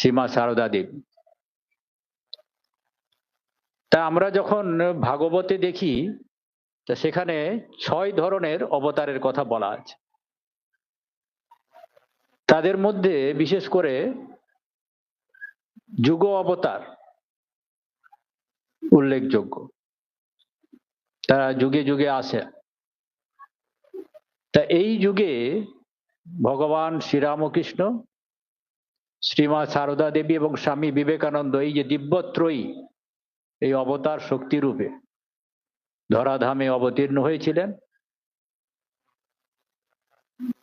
শ্রীমা সারদা দেবী। তা আমরা যখন ভাগবতে দেখি, তা সেখানে ছয় ধরনের অবতারের কথা বলা আছে। তাদের মধ্যে বিশেষ করে যুগ অবতার উল্লেখযোগ্য। তারা যুগে যুগে আসে। তা এই যুগে ভগবান শ্রীরামকৃষ্ণ শ্রীমা সারদা দেবী এবং স্বামী বিবেকানন্দ, এই যে দিব্যত্রয়ী, এই অবতার শক্তি রূপে ধরাধামে অবতীর্ণ হয়েছিলেন।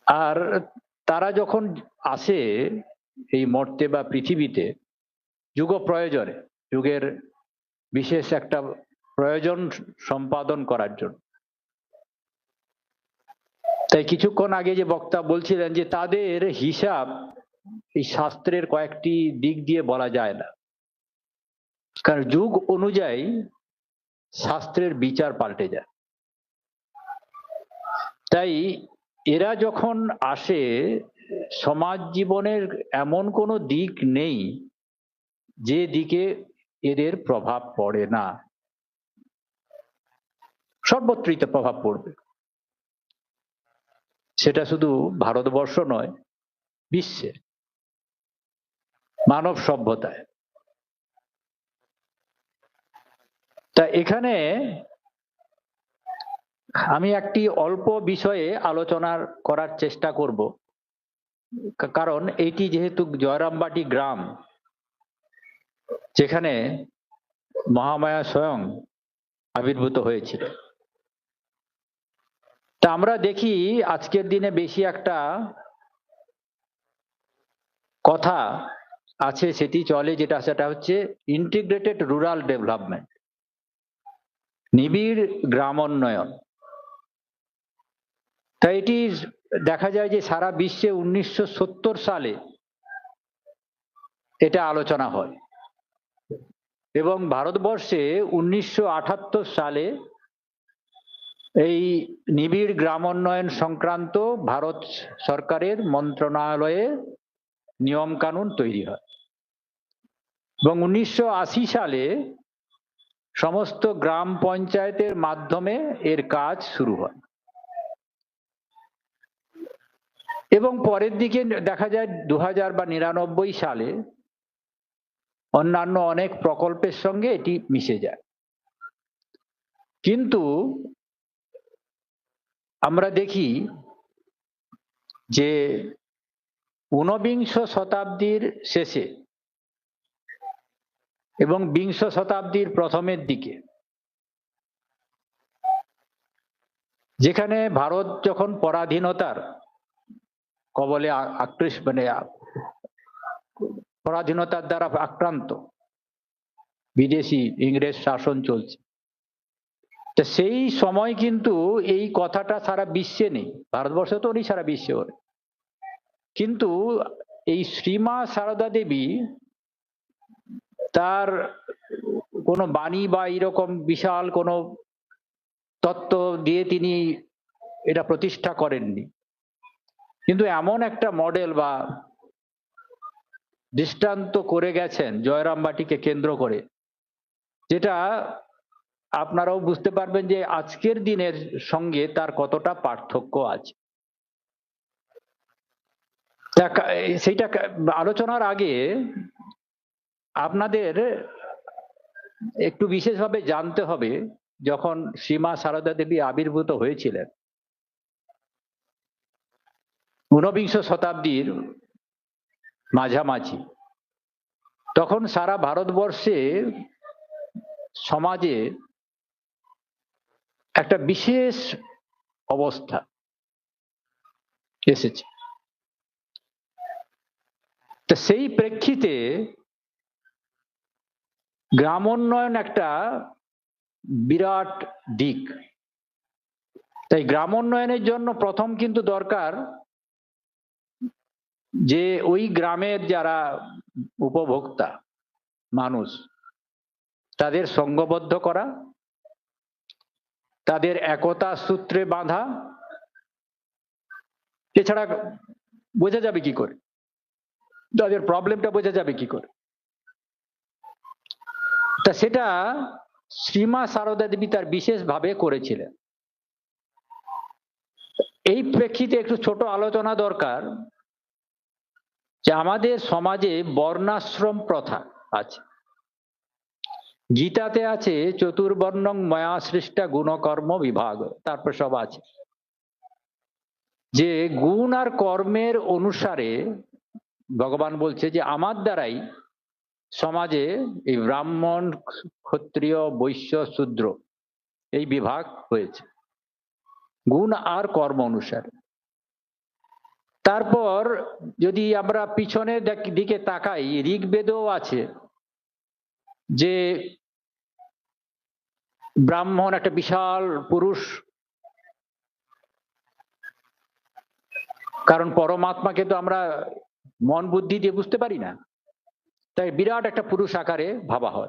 আর তারা যখন আসে এই মর্তে বা পৃথিবীতে, যুগ প্রয়োজনে, যুগের বিশেষ একটা প্রয়োজন সম্পাদন করার জন্য। তাই কিছুক্ষণ আগে যে বক্তা বলছিলেন যে তাদের হিসাব এই শাস্ত্রের কয়েকটি দিক দিয়ে বলা যায় না। কারণ যুগ অনুযায়ী শাস্ত্রের বিচার পাল্টে যায়। তাই এরা যখন আসে, সমাজ জীবনের এমন কোনো দিক নেই যে দিকে এদের প্রভাব পড়ে না। সর্বত্রিত প্রভাব পড়বে। সেটা শুধু ভারতবর্ষ নয়, বিশ্বে। মানব সভ্যতায়। তা এখানে আমি একটি অল্প বিষয়ে আলোচনা করার চেষ্টা করব। কারণ এটি যেহেতু জয়রামবাটি গ্রাম, যেখানে মহামায়া স্বয়ং আবির্ভূত হয়েছিল। তা আমরা দেখি আজকের দিনে বেশি একটা কথা আছে সেটি চলে, যেটা সেটা হচ্ছে ইন্টিগ্রেটেড রুরাল ডেভেলপমেন্ট নিবিড় গ্রামোন্নয়ন। তাই এটি দেখা যায় যে সারা বিশ্বে উনিশশো সত্তর সালে এটা আলোচনা হয়। এবং ভারতবর্ষে উনিশশো আটাত্তর সালে এই নিবিড় গ্রামোন্নয়ন সংক্রান্ত ভারত সরকারের মন্ত্রণালয়ে নিয়ম কানুন তৈরি হয়। এবং উনিশশো আশি সালে সমস্ত গ্রাম পঞ্চায়েতের মাধ্যমে এর কাজ শুরু হয়। এবং পরের দিকে দেখা যায় দু হাজার বা নিরানব্বই সালে অন্যান্য অনেক প্রকল্পের সঙ্গে এটি মিশে যায়। কিন্তু আমরা দেখি যে ঊনবিংশ শতাব্দীর শেষে এবং বিংশ শতাব্দীর প্রথমের দিকে। যেখানে ভারত যখন পরাধীনতার কবলে আকৃষ্ট মানে পরাধীনতার দ্বারা আক্রান্ত বিদেশি ইংরেজ শাসন চলছে। তো সেই সময় কিন্তু এই কথাটা সারা বিশ্বে নেই। ভারতবর্ষে তো নেই সারা বিশ্বে ওর। কিন্তু এই শ্রীমা সারদা দেবী তার কোনো বাণী বা এরকম বিশাল কোনো তত্ত্ব দিয়ে তিনি এটা প্রতিষ্ঠা করেননি। কিন্তু এমন একটা মডেল বা দৃষ্টান্ত করে গেছেন জয়রামবাটিকে কেন্দ্র করে, যেটা আপনারাও বুঝতে পারবেন যে আজকের দিনের সঙ্গে তার কতটা পার্থক্য আছে। সেইটা আলোচনার আগে আপনাদের একটু বিশেষভাবে জানতে হবে, যখন সীমা সারদা দেবী আবির্ভূত হয়েছিলেন। ঊনবিংশ শতাব্দীর মাঝামাঝি। তখন সারা ভারতবর্ষে সমাজে একটা বিশেষ অবস্থা এসেছে। তো সেই প্রেক্ষিতে গ্রামোন্নয়ন একটা বিরাট দিক। তাই গ্রামোন্নয়নের জন্য প্রথম কিন্তু দরকার যে ওই গ্রামের যারা উপভোক্তা, মানুষ, তাদের সঙ্গবদ্ধ করা, তাদের একতা সূত্রে বাঁধা। এছাড়া বোঝা যাবে কি করে? তাদের প্রবলেমটা বোঝা যাবে কি করে? তা সেটা শ্রীমা সারদা দেবী তার বিশেষভাবে করেছিলেন। এই প্রেক্ষিতে একটু ছোট আলোচনা দরকার যে আমাদের সমাজে বর্ণাশ্রম প্রথা আছে। গীতাতে আছে, চতুর্বর্ণং ময়া সৃষ্টা গুণকর্ম বিভাগ তারপর সব আছে। যে গুণ আর কর্মের অনুসারে ভগবান বলছে যে আমার দ্বারাই সমাজে এই ব্রাহ্মণ, ক্ষত্রিয়, বৈশ্য, শূদ্র এই বিভাগ হয়েছে। গুণ আর কর্ম অনুসারে। তারপর যদি আমরা পিছনের দিকে তাকাই, ঋগ্বেদও আছে যে ব্রাহ্মণ একটা বিশাল পুরুষ, কারণ পরমাত্মাকে তো আমরা মন বুদ্ধি দিয়ে বুঝতে পারি না। তাই বিরাট একটা পুরুষ আকারে ভাবা হয়।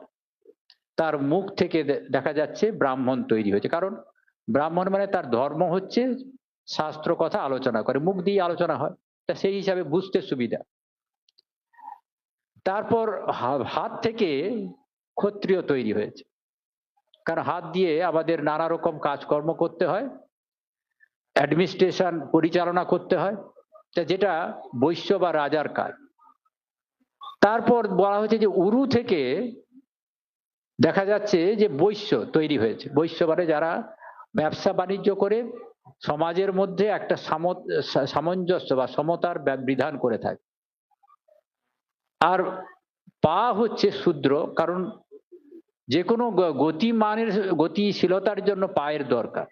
তার মুখ থেকে দেখা যাচ্ছে ব্রাহ্মণ তৈরি হয়েছে। কারণ ব্রাহ্মণ মানে তার ধর্ম হচ্ছে শাস্ত্র কথা আলোচনা করে, মুখ দিয়ে আলোচনা হয়। তা সেই হিসাবে বুঝতে সুবিধা। তারপর হাত থেকে ক্ষত্রিয় তৈরি হয়েছে। কারণ হাত দিয়ে আমাদের নানা রকম কাজকর্ম করতে হয়। অ্যাডমিনিস্ট্রেশন পরিচালনা করতে হয়। যেটা বৈশ্য বা রাজার কাজ। তারপর বলা হয়েছে যে উরু থেকে দেখা যাচ্ছে যে বৈশ্য তৈরি হয়েছে। বৈশ্য মানে যারা ব্যবসা বাণিজ্য করে সমাজের মধ্যে একটা সাম- সামঞ্জস্য বা সমতার বিধান করে থাকে। আর পা হচ্ছে শূদ্র, কারণ যে কোনো গতিমানের, গতিশীলতার জন্য পায়ের দরকার।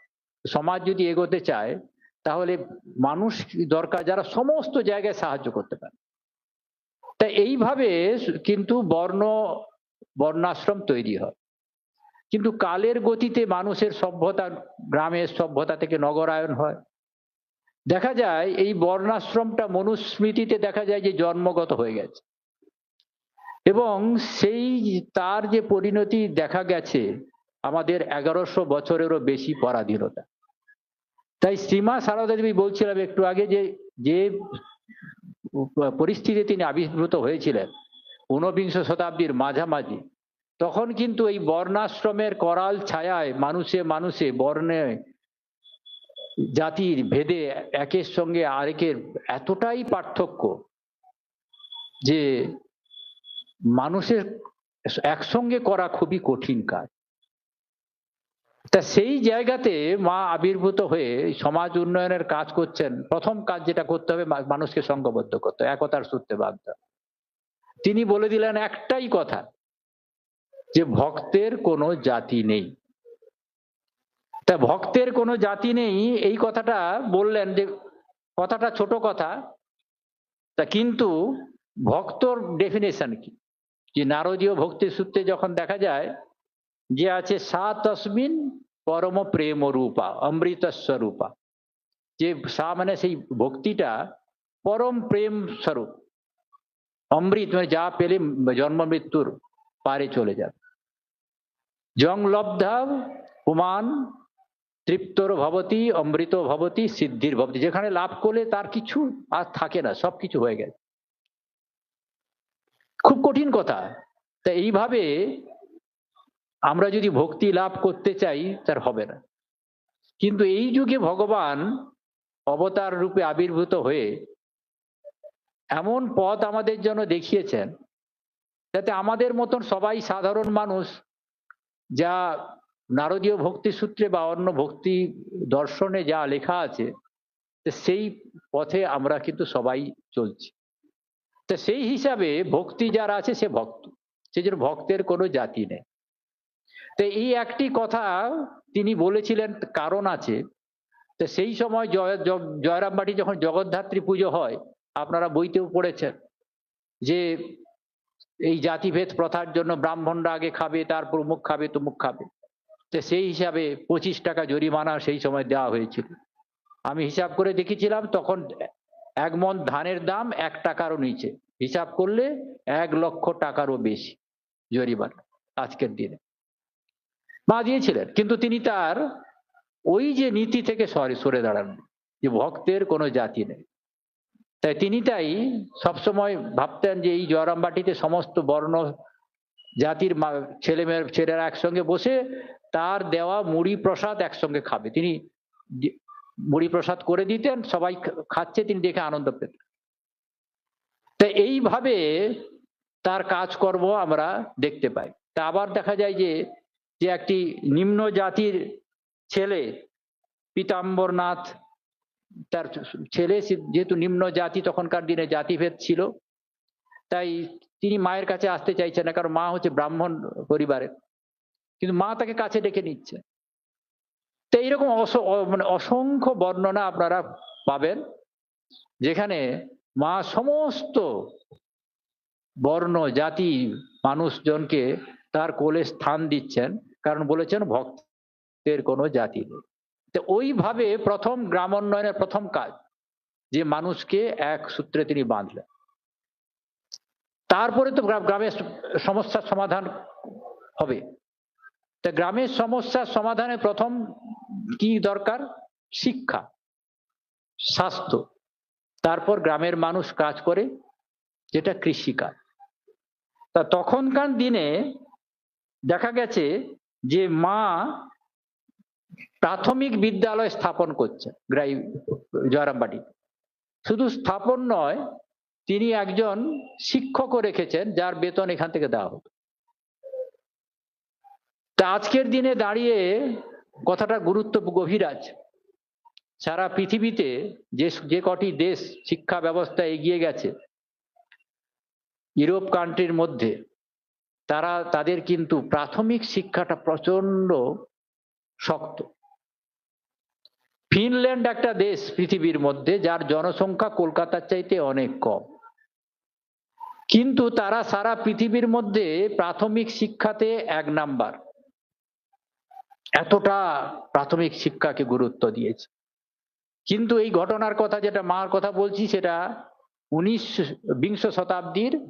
সমাজ যদি এগোতে চায় তাহলে মানুষ দরকার? যারা সমস্ত জায়গায় সাহায্য করতে পারে। তা এইভাবে কিন্তু বর্ণ, বর্ণাশ্রম তৈরি হয়। কিন্তু কালের গতিতে মানুষের সভ্যতা, গ্রামের সভ্যতা থেকে নগরায়ন হয়। দেখা যায়, এই বর্ণাশ্রমটা মনুস্মৃতিতে দেখা যায় যে জন্মগত হয়ে গেছে। এবং সেই তার যে পরিণতি দেখা গেছে, আমাদের এগারোশো বছরেরও বেশি পরাধীনতা। তাই শ্রীমা সারদা দেবী বলছিলাম একটু আগে যে যে পরিস্থিতিতে তিনি আবির্ভূত হয়েছিলেন, ঊনবিংশ শতাব্দীর মাঝামাঝি, তখন কিন্তু এই বর্ণাশ্রমের করাল ছায়ায় মানুষে মানুষে বর্ণে জাতির ভেদে একের সঙ্গে আরেকের এতটাই পার্থক্য যে মানুষের একসঙ্গে করা খুবই কঠিন কাজ। তা সেই জায়গাতে মা আবির্ভূত হয়ে সমাজ উন্নয়নের কাজ করছেন। প্রথম কাজ যেটা করতে হবে মানুষকে সংঘবদ্ধ করতে একতার সূত্রে হবে। তিনি বলে দিলেন একটাই কথা, যে ভক্তের কোনো জাতি নেই। তা ভক্তের কোনো জাতি নেই, এই কথাটা বললেন যে কথাটা ছোট কথা, তা কিন্তু ভক্তর ডেফিনেশন কি? যে নারদীয় ভক্তির সূত্রে যখন দেখা যায় যে আছে সা তসমিন পরম প্রেম রূপা, অমৃত স্বরূপা। যে সা মানে সেই ভক্তিটা পরম প্রেম স্বরূপ। অমৃত মানে যা পেলে জন্ম মৃত্যুর পারে চলে যাবে। জং লব্ধা পুমান তৃপ্তর ভবতী, অমৃত ভবতী, সিদ্ধির ভবতী। যেখানে লাভ করলে তার কিছু আর থাকে না সব কিছু হয়ে গেছে। খুব কঠিন কথা। তা এইভাবে আমরা যদি ভক্তি লাভ করতে চাই, তার হবে না। কিন্তু এই যুগে ভগবান অবতার রূপে আবির্ভূত হয়ে এমন পথ আমাদের জন্য দেখিয়েছেন, যাতে আমাদের মতন সবাই সাধারণ মানুষ, যা নারদীয় ভক্তি সূত্রে বা অন্য ভক্তি দর্শনে যা লেখা আছে সেই পথে আমরা কিন্তু সবাই চলছি। তো সেই হিসাবে ভক্তি যার আছে, সে ভক্ত। সেই জন্য ভক্তের কোনো জাতি নেই। তো এই একটি কথা তিনি বলেছিলেন, কারণ আছে। তো সেই সময় জয় জয়রামবাটি যখন জগদ্ধাত্রী পুজো হয়, আপনারা বইতেও পড়েছেন যে এই জাতিভেদ প্রথার জন্য ব্রাহ্মণরা আগে খাবে, তারপর মুখ খাবে তো মুখ খাবে। তো সেই হিসাবে পঁচিশ টাকা জরিমানা সেই সময় দেওয়া হয়েছিল। আমি হিসাব করে দেখেছিলাম তখন এক মন ধানের দাম এক টাকারও নিচে। হিসাব করলে এক লক্ষ টাকারও বেশি জরিমানা আজকের দিনে। মা দিয়েছিলেন কিন্তু তিনি তার ওই যে নীতি থেকে সরে সরে দাঁড়ান যে ভক্তের কোনো জাতি নেই। তাই তিনি তাই সবসময় ভাবতেন যে এই জয়রামবাটিতে সমস্ত বর্ণ জাতির ছেলে মেয়ে ছেলেরা একসঙ্গে বসে তার দেওয়া মুড়ি প্রসাদ একসঙ্গে খাবে। তিনি মুড়ি প্রসাদ করে দিতেন, সবাই খাচ্ছে, তিনি দেখে আনন্দ পেতেন। তা এইভাবে তার কাজকর্ম আমরা দেখতে পাই। তা আবার দেখা যায় যে যে একটি নিম্ন জাতির ছেলে পীতাম্বরনাথ, তার ছেলে যেহেতু নিম্ন জাতি, তখনকার দিনে জাতিভেদ ছিল। তাই তিনি মায়ের কাছে আসতে চাইছেন না, কারণ মা হচ্ছে ব্রাহ্মণ পরিবারের। কিন্তু মা তাকে কাছে ডেকে নিচ্ছে। তো এইরকম মানে অসংখ্য বর্ণনা আপনারা পাবেন, যেখানে মা সমস্ত বর্ণ, জাতি, মানুষজনকে তার কোলে স্থান দিচ্ছেন। কারণ বলেছেন ভক্তের কোনো জাতি তো ওইভাবে প্রথম গ্রামোন্নয়নের প্রথম কাজ, যে মানুষকে এক সূত্রে তিনি বাঁধলেন। তারপরে তো গ্রামের সমস্যার সমাধান হবে। তা গ্রামের সমস্যার সমাধানে প্রথম কি দরকার? শিক্ষা, স্বাস্থ্য, তারপর গ্রামের মানুষ কাজ করে, যেটা কৃষিকাজ। তা তখনকার দিনে দেখা গেছে যে মা প্রাথমিক বিদ্যালয় স্থাপন করছে, গ্রাই, জয়রামবাটি। শুধু স্থাপন নয়, তিনি একজন শিক্ষকও রেখেছেন, যার বেতন এখান থেকে দেওয়া হতো। তা আজকের দিনে দাঁড়িয়ে কথাটা গুরুত্ব গভীর আছে। সারা পৃথিবীতে যে যে কটি দেশ শিক্ষা ব্যবস্থা এগিয়ে গেছে, ইউরোপ কান্ট্রির মধ্যে তারা তাদের কিন্তু প্রাথমিক শিক্ষাটা প্রচণ্ড শক্ত। ফিনল্যান্ড একটা দেশ পৃথিবীর মধ্যে, যার জনসংখ্যা কলকাতার চাইতে অনেক কম। কিন্তু তারা সারা পৃথিবীর মধ্যে প্রাথমিক শিক্ষাতে এক নাম্বার। এতটা প্রাথমিক শিক্ষাকে গুরুত্ব দিয়েছে। কিন্তু এই ঘটনার কথা, যেটা মার কথা বলছি, সেটা উনিশ বিংশ শতাব্দীর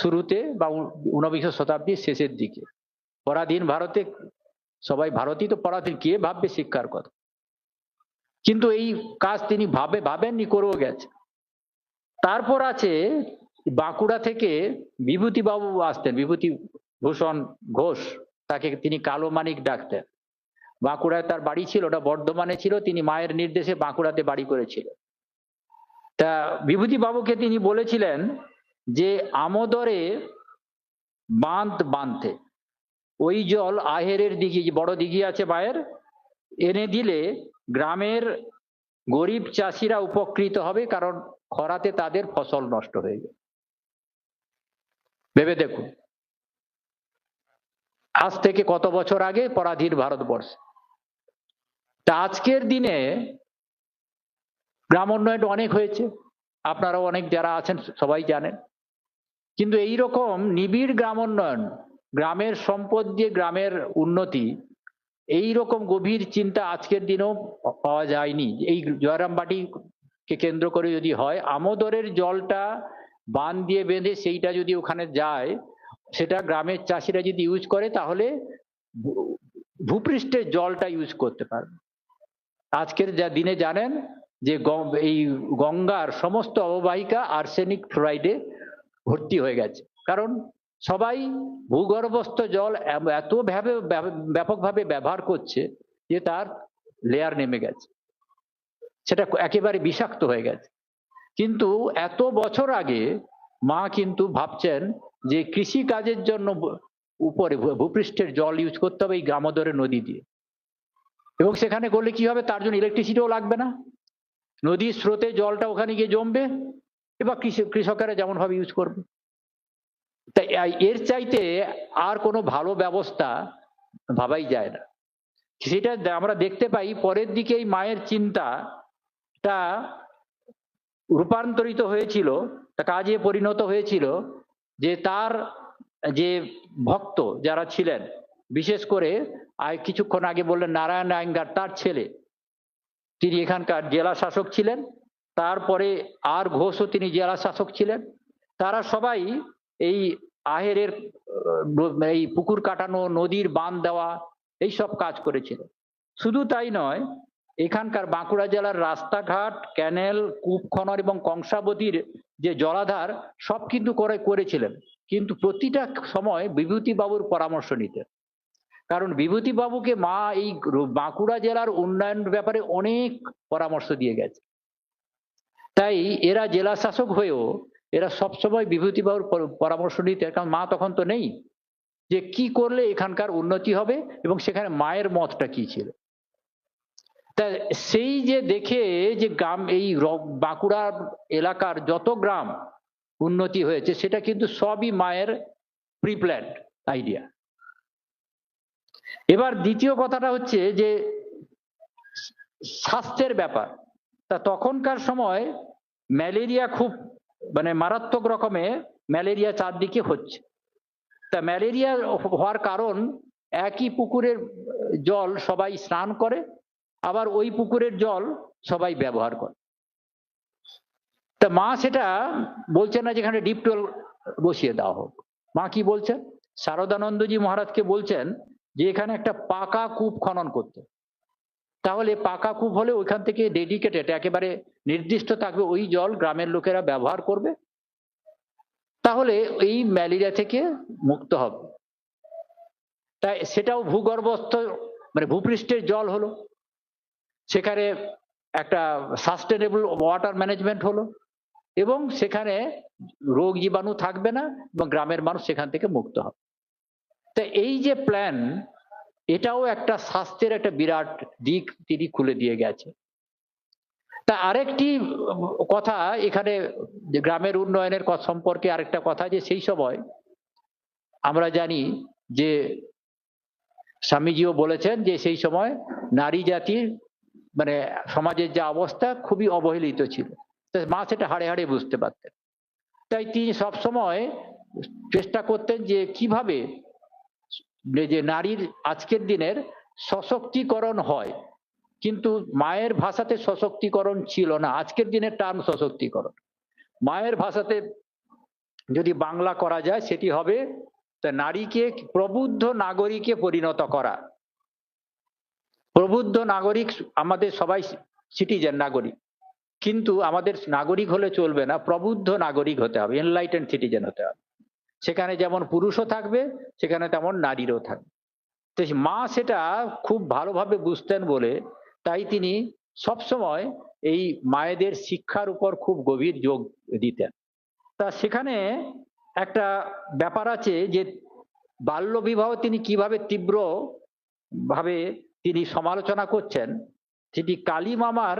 শুরুতে বা ঊনবিংশ শতাব্দীর শেষের দিকে। পরাধীন ভারতে সবাই ভারতই তো পরাধীন, কে ভাববে শিক্ষার কথা? কিন্তু এই কাজ তিনি ভাবে, ভাবেননি, করেও গেছে। তারপর আছে বাঁকুড়া থেকে বিভূতিবাবু আসতেন বিভূতি ভূষণ ঘোষ। তাকে তিনি কালো মানিক ডাকতেন। বাঁকুড়ায় তার বাড়ি ছিল, ওটা বর্ধমানে ছিল, তিনি মায়ের নির্দেশে বাঁকুড়াতে বাড়ি করেছিলেন। তা বিভূতিবাবুকে তিনি বলেছিলেন যে আমোদরে বাঁধ বাঁধতে। ওই জল আহেরের দিঘি, বড় দিঘি আছে মায়ের এনে দিলে গ্রামের গরিব চাষিরা উপকৃত হবে কারণ খরাতে তাদের ফসল নষ্ট হয়ে যাবে ভেবে দেখুন। আজ থেকে কত বছর আগে পরাধীন ভারতবর্ষ? তা আজকের দিনে গ্রাম উন্নয়ন অনেক হয়েছে। আপনারাও অনেক যারা আছেন সবাই জানেন। কিন্তু এই রকম নিবিড় গ্রাম উন্নয়ন, গ্রামের সম্পদ দিয়ে গ্রামের উন্নতি এই রকম গভীর চিন্তা আজকের দিনেও পাওয়া যায়নি। এই জয়রামবাটিকে কেন্দ্র করে যদি হয়, আমোদরের জলটা বান দিয়ে বেঁধে সেইটা যদি ওখানে যায়, সেটা গ্রামের চাষিরা যদি ইউজ করে, তাহলে ভূপৃষ্ঠের জলটা ইউজ করতে পারবে। আজকের যা দিনে জানেন যে এই গঙ্গার সমস্ত অববাহিকা আর্সেনিক ফ্লোরাইডে ভর্তি হয়ে গেছে। কারণ সবাই ভূগর্ভস্থ জল এত ভাবে ব্যাপকভাবে ব্যবহার করছে যে তার লেয়ার নেমে গেছে। সেটা একেবারে বিষাক্ত হয়ে গেছে। কিন্তু এত বছর আগে মা কিন্তু ভাবছেন যে কৃষি কাজের জন্য উপরে ভূপৃষ্ঠের জল ইউজ করতে হবে এই গ্রামোদরে নদী দিয়ে। এবং সেখানে করলে কি হবে? তার জন্য ইলেকট্রিসিটিও লাগবে না। নদীর স্রোতে জলটা ওখানে গিয়ে জমবে। এবার কৃষকেরা যেমন ভাবে ইউজ করবে। তাই এর চাইতে আর কোনো ভালো ব্যবস্থা ভাবাই যায় না। সেটা আমরা দেখতে পাই পরের দিকে এই মায়ের চিন্তাটা রূপান্তরিত হয়েছিল কাজে পরিণত হয়েছিল যে তার যে ভক্ত যারা ছিলেন, বিশেষ করে আর কিছুক্ষণ আগে বললেন নারায়ণ আয়েঙ্গার তার ছেলে। তিনি এখানকার জেলা শাসক ছিলেন। তারপরে আর ঘোষও তিনি জেলা শাসক ছিলেন। তারা সবাই এই আহেরের, এই পুকুর কাটানো, নদীর বাঁধ দেওয়া, এই সব কাজ করেছিল। শুধু তাই নয়, এখানকার বাঁকুড়া জেলার রাস্তাঘাট, ক্যানেল কূপ খনন এবং কংসাবতীর যে জলাধার, সব কিন্তু করে, করেছিলেন। কিন্তু প্রতিটা সময় বিভূতি বাবুর পরামর্শ নিতেন কারণ বিভূতি বাবুকে মা এই বাঁকুড়া জেলার উন্নয়ন ব্যাপারে অনেক পরামর্শ দিয়ে গেছে। তাই এরা জেলা শাসক হয়েও এরা সবসময় বিভূতি বাবুর পর- পরামর্শ নিতে, কারণ মা তখন তো নেই, যে কি করলে এখানকার উন্নতি হবে এবং সেখানে মায়ের মতটা কি ছিল। তা সেই যে দেখে যে গ্রাম, এই বাঁকুড়া এলাকার যত গ্রাম উন্নতি হয়েছে, সেটা কিন্তু সবই মায়ের প্রিপ্ল্যান্ড আইডিয়া এবার দ্বিতীয় কথাটা হচ্ছে যে স্বাস্থ্যের ব্যাপার। তা তখনকার সময় ম্যালেরিয়া খুব মানে মারাত্মক রকমে ম্যালেরিয়া চারদিকে হচ্ছে। তা ম্যালেরিয়া হওয়ার কারণ একই পুকুরের জল সবাই স্নান করে, আবার ওই পুকুরের জল সবাই ব্যবহার করে। তা মা সেটা বলছে না যেখানে ডিপটল বসিয়ে দেওয়া হোক। মা কি বলছেন শারদানন্দজি মহারাজকে বলছেন যে এখানে একটা পাকা কূপ খনন করতে। তাহলে পাকা কূপ হলে ওইখান থেকে ডেডিকেটেড একেবারে নির্দিষ্ট থাকবে ওই জল গ্রামের লোকেরা ব্যবহার করবে। তাহলে এই ম্যালেরিয়া থেকে মুক্ত হবে। তাই সেটাও ভূগর্ভস্থ মানে ভূপৃষ্ঠের জল হলো। সেখানে একটা সাস্টেনেবল ওয়াটার ম্যানেজমেন্ট হলো এবং সেখানে রোগ জীবাণু থাকবে না এবং গ্রামের মানুষ সেখান থেকে মুক্ত হবে। তা এই যে প্ল্যান এটাও একটা স্বাস্থ্যের একটা বিরাট দিক তিনি খুলে দিয়ে গেছে। তা আরেকটি কথা এখানে গ্রামের উন্নয়নের সম্পর্কে আরেকটা কথা যে সেই সময় আমরা জানি যে স্বামীজিও বলেছেন যে সেই সময় নারী জাতির মানে সমাজের যে অবস্থা খুবই অবহেলিত ছিল। মা সেটা হাড়ে হাড়ে বুঝতে পারতেন। তাই তিনি সবসময় চেষ্টা করতেন যে কীভাবে যে নারীর আজকের দিনের সশক্তিকরণ হয়, কিন্তু মায়ের ভাষাতে সশক্তিকরণ ছিল না। আজকের দিনের টার্ম সশক্তিকরণ। মায়ের ভাষাতে যদি বাংলা করা যায়, সেটি হবে নারীকে প্রবুদ্ধ নাগরিকে পরিণত করা। প্রবুদ্ধ নাগরিক আমাদের সবাই সিটিজেন নাগরিক। কিন্তু আমাদের নাগরিক হলে চলবে না, প্রবুদ্ধ নাগরিক হতে হবে এনলাইটেন সিটিজেন হতে হবে। সেখানে যেমন পুরুষও থাকবে, সেখানে তেমন নারীরও থাকবে। তো মা সেটা খুব ভালোভাবে বুঝতেন বলে তাই তিনি সবসময় এই মায়েদের শিক্ষার উপর খুব গভীর যোগ দিতেন। তা সেখানে একটা ব্যাপার আছে যে বাল্যবিবাহ তিনি কীভাবে তীব্র ভাবে তিনি সমালোচনা করছেন, সেটি কালী মামার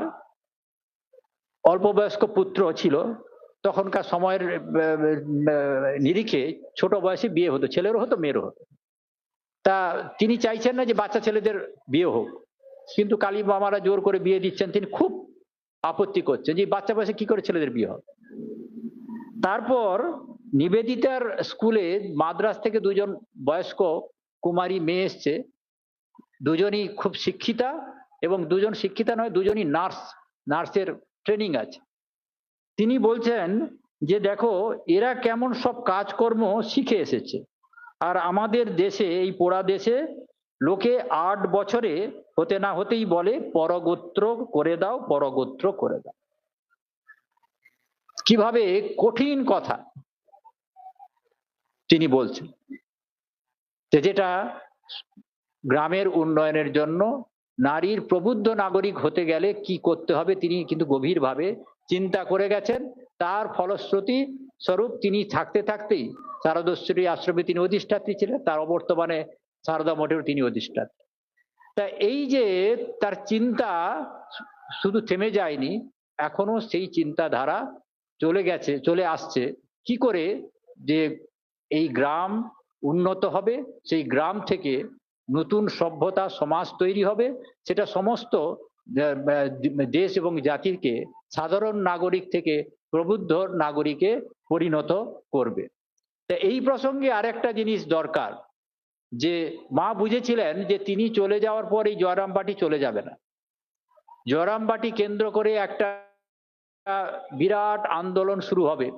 অল্প বয়স্ক পুত্র ছিল তখনকার সময়ের নিরিখে ছোট বয়সে বিয়ে হতো, ছেলেরও হতো, মেয়েরও হতো। তা তিনি চাইছেন না যে বাচ্চা ছেলেদের বিয়ে হোক, কিন্তু কালী মামারা জোর করে বিয়ে দিচ্ছেন, তিনি খুব আপত্তি করছেন যে বাচ্চা বয়সে কি করে ছেলেদের বিয়ে হবে। তারপর নিবেদিতার স্কুলে মাদ্রাস থেকে দুজন বয়স্ক কুমারী মেয়ে এসছে। দুজনই খুব শিক্ষিতা এবং দুজন শিক্ষিতা নয়, দুজনই নার্স, নার্সের ট্রেনিং আছে। তিনি বলছেন যে, দেখো, এরা কেমন সব কাজকর্ম শিখে এসেছে। আর আমাদের দেশে, এই পোড়া দেশে, লোকে আট বছরে হতে না হতেই বলে, পরগোত্র করে দাও, পরগোত্র করে দাও। কীভাবে? কঠিন কথা। তিনি বলছেন যে, যেটা গ্রামের উন্নয়নের জন্য, নারীর প্রবুদ্ধ নাগরিক হতে গেলে কি করতে হবে? তিনি কিন্তু গভীরভাবে চিন্তা করে গেছেন, তার ফলশ্রুতি স্বরূপ তিনি থাকতে থাকতেই শারদশ্বরী আশ্রমে তিনি অধিষ্ঠাত্রী ছিলেন, তার অবর্তমানে সারদা মঠেও তিনি অধিষ্ঠাত্রী। তা এই যে তার চিন্তা শুধু থেমে যায়নি, এখনও সেই চিন্তাধারা চলে গেছে, চলে আসছে। কি করে যে এই গ্রাম উন্নত হবে, সেই গ্রাম থেকে নতুন সভ্যতা, সমাজ তৈরি হবে, সেটা সমস্ত দেশ এবং জাতিকে সাধারণ নাগরিক থেকে প্রবুদ্ধ নাগরিকে পরিণত করবে। তা এই প্রসঙ্গে আরেকটা জিনিস দরকার, যে মা বুঝেছিলেন যে তিনি চলে যাওয়ার পর এই জয়রামবাটি চলে যাবে না। জয়রামবাটি কেন্দ্র করে একটা বিরাট আন্দোলন শুরু হবে,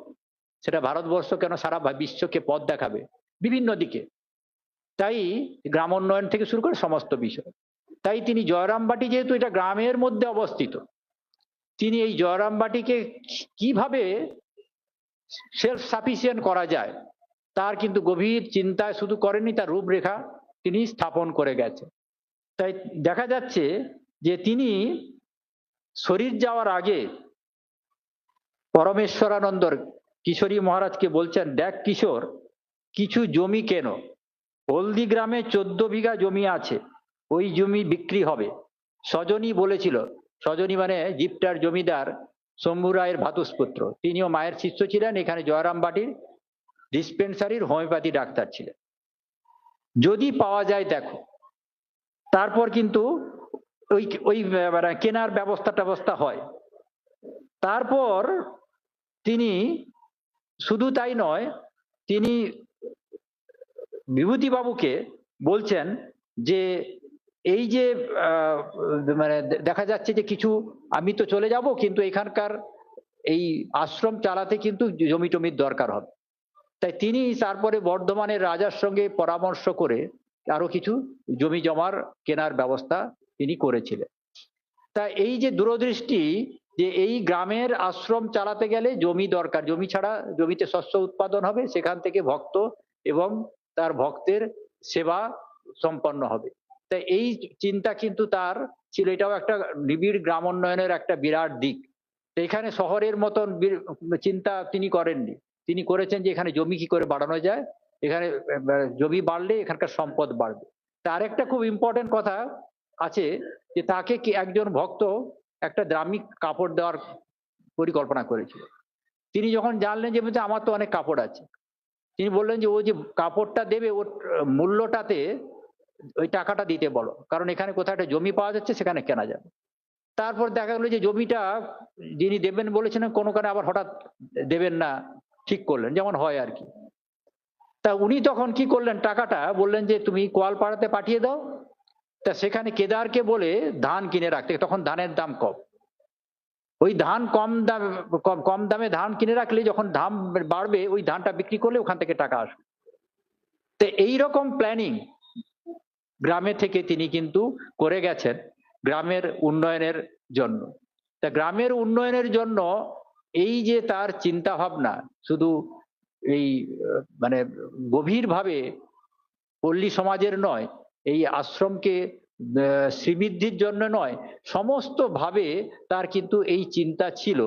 সেটা ভারতবর্ষ কেন সারা বিশ্বকে পথ দেখাবে, বিভিন্ন দিকে। তাই গ্রামোন্নয়ন থেকে শুরু করে সমস্ত বিষয়। তাই তিনি জয়রামবাটি যেহেতু এটা গ্রামের মধ্যে অবস্থিত, তিনি এই জয়রামবাটিকে কীভাবে সেলফ সাফিসিয়েন্ট করা যায়, তার কিন্তু গভীর চিন্তায় শুধু করেনি তার রূপরেখা তিনি স্থাপন করে গেছে তাই দেখা যাচ্ছে যে তিনি শরীর যাওয়ার আগে পরমেশ্বরানন্দর কিশোরী মহারাজকে বলছেন, দেখ কিশোর, কিছু জমি কেন। হলদি গ্রামে চোদ্দ বিঘা জমি আছে ওই জমি বিক্রি হবে। সজনী বলেছিল, সজনী মানে জিপ্টার জমিদার শম্ভু রায়ের ভাতুষপুত্র। তিনিও মায়ের শিষ্য ছিলেন, এখানে জয়রাম বাটির ডিসপেন্সারির হোমিওপ্যাথি ডাক্তার ছিলেন। যদি পাওয়া যায়, দেখো, তারপর কিন্তু ওই ওই মানে কেনার ব্যবস্থা ট্যবস্থা হয়। তারপর তিনি, শুধু তাই নয়, তিনি বিভূতিবাবুকে বলছেন যে এই যে মানে দেখা যাচ্ছে যে কিছু, আমি তো চলে যাব, কিন্তু এখানকার এই আশ্রম চালাতে কিন্তু জমি টমির দরকার হবে। তাই তিনি তারপরে বর্ধমানের রাজার সঙ্গে পরামর্শ করে আরও কিছু জমি জমার কেনার ব্যবস্থা তিনি করেছিলেন। তা এই যে দূরদৃষ্টি যে এই গ্রামের আশ্রম চালাতে গেলে জমি দরকার, জমি ছাড়া জমিতে শস্য উৎপাদন হবে, সেখান থেকে ভক্ত এবং তার ভক্তের সেবা সম্পন্ন হবে। তাই এই চিন্তা কিন্তু তার ছিল, এটাও একটা নিবিড় গ্রাম উন্নয়নের একটা বিরাট দিক। তো এখানে শহরের মতন চিন্তা তিনি করেননি। তিনি করেছেন যে এখানে জমি কি করে বাড়ানো যায়, এখানে জমি বাড়লে এখানকার সম্পদ বাড়বে। তা আরেকটা খুব ইম্পর্টেন্ট কথা আছে যে তাকে কি একজন ভক্ত একটা দামি কাপড় দেওয়ার পরিকল্পনা করেছিল। তিনি যখন জানলেন যে আমার তো অনেক কাপড় আছে, তিনি বললেন যে ও যে কাপড়টা দেবে ওর মূল্যটাতে ওই টাকাটা দিতে বলো। কারণ এখানে কোথাও একটা জমি পাওয়া যাচ্ছে, সেখানে কেনা যাবে। তারপর দেখা গেলো যে জমিটা যিনি দেবেন বলেছিলেন, কোনো কারণে আবার হঠাৎ দেবেন না, ঠিক করলেন, যেমন হয় আর কি। তা উনি তখন কি করলেন, টাকাটা বললেন যে, তুমি কোয়ালপাড়াতে পাঠিয়ে দাও। তা সেখানে কেদারকে বলে ধান কিনে রাখতে। তখন ধানের দাম কম। ওই ধান কম দাম, কম দামে ধান কিনে রাখলে যখন দাম বাড়বে, ওই ধানটা বিক্রি করলে ওখান থেকে টাকা আসবে। তো এইরকম প্ল্যানিং গ্রামে থেকে তিনি কিন্তু করে গেছেন গ্রামের উন্নয়নের জন্য। তা গ্রামের উন্নয়নের জন্য এই যে তার চিন্তা ভাবনা শুধু এই মানে গভীরভাবে পল্লী সমাজের নয়, এই আশ্রমকে শ্রীবৃদ্ধির জন্য নয় সমস্ত ভাবে তার কিন্তু এই চিন্তা ছিল।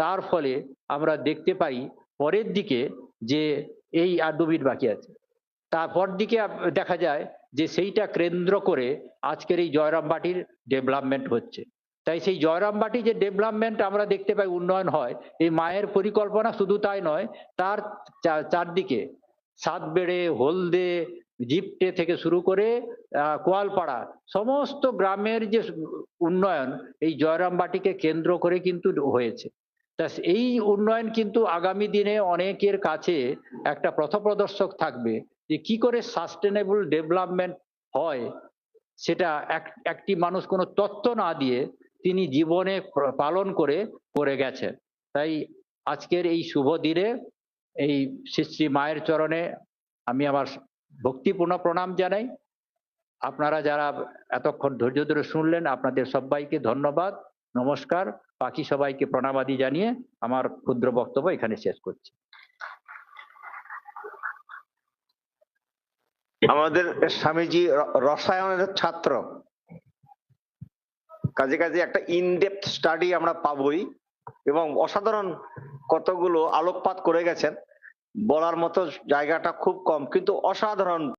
তার ফলে আমরা দেখতে পাই পরের দিকে যে এই আর দু বাকি আছে। তারপর দিকে দেখা যায় যে সেইটা কেন্দ্র করে আজকের এই জয়রামবাটির ডেভেলপমেন্ট হচ্ছে। তাই সেই জয়রামবাটি যে ডেভেলপমেন্ট আমরা দেখতে পাই উন্নয়ন হয়, এই মায়ের পরিকল্পনা শুধু তাই নয়, তার চারদিকে সাতবেড়ে, হলদে, জিপটে থেকে শুরু করে কোয়ালপাড়া সমস্ত গ্রামের যে উন্নয়ন এই জয়রামবাটিকে কেন্দ্র করে কিন্তু হয়েছে। তা এই উন্নয়ন কিন্তু আগামী দিনে অনেকের কাছে একটা পথপ্রদর্শক থাকবে। যে কি করে সাস্টেনেবল ডেভেলপমেন্ট হয়, সেটা এক- একটি মানুষ কোনো তত্ত্ব না দিয়ে তিনি জীবনে পালন করে করে গেছেন। তাই আজকের এই শুভ দিনে, এই শ্রী মায়ের চরণে আমি আমার ভক্তিপূর্ণ প্রণাম জানাই। আপনারা যারা এতক্ষণ ধৈর্য ধরে শুনলেন, আপনাদের সবাইকে ধন্যবাদ, নমস্কার। বাকি সবাইকে প্রণামাদি জানিয়ে আমার ক্ষুদ্র বক্তব্য এখানে শেষ করছি। আমাদের স্বামীজি রসায়নের ছাত্র। কাজে কাজে একটা ইনডেপথ স্টাডি আমরা পাবই এবং অসাধারণ কতগুলো আলোকপাত করে গেছেন। বলার মতো জায়গাটা খুব কম, কিন্তু অসাধারণ